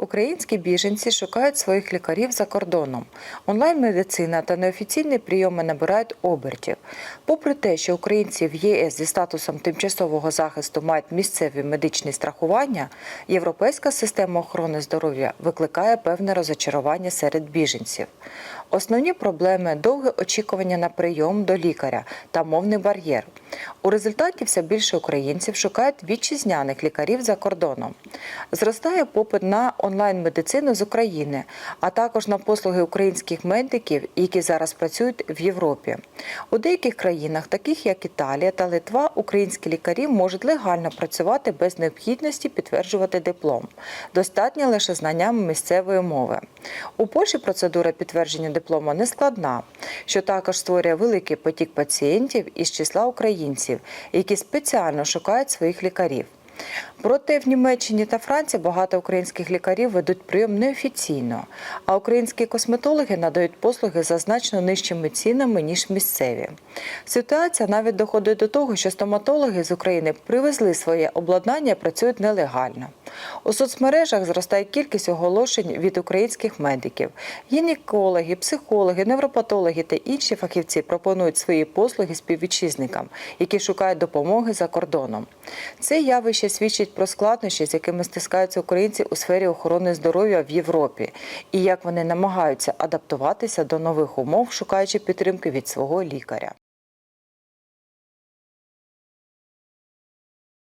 Українські біженці шукають своїх лікарів за кордоном. Онлайн-медицина та неофіційні прийоми набирають обертів. Попри те, що українці в ЄС зі статусом тимчасового захисту мають місцеві медичні страхування, європейська система охорони здоров'я викликає певне розочарування серед біженців. Основні проблеми довге очікування на прийом до лікаря та мовний бар'єр. У результаті все більше українців шукають вітчизняних лікарів за кордоном. Зростає попит на онлайн-медицину з України, а також на послуги українських медиків, які зараз працюють в Європі. У деяких країнах, таких як Італія та Литва, українські лікарі можуть легально працювати без необхідності підтверджувати диплом. Достатньо лише знанням місцевої мови. У Польщі процедура підтвердження диплому не складна, що також створює великий потік пацієнтів із числа українців, які спеціально шукають своїх лікарів. Проте в Німеччині та Франції багато українських лікарів ведуть прийом неофіційно, а українські косметологи надають послуги за значно нижчими цінами, ніж місцеві. Ситуація навіть доходить до того, що стоматологи з України привезли своє обладнання і працюють нелегально. У соцмережах зростає кількість оголошень від українських медиків. Гінекологи, психологи, невропатологи та інші фахівці пропонують свої послуги співвітчизникам, які шукають допомоги за кордоном. Це явище свідчить про складнощі, з якими стискаються українці у сфері охорони здоров'я в Європі, і як вони намагаються адаптуватися до нових умов, шукаючи підтримки від свого лікаря.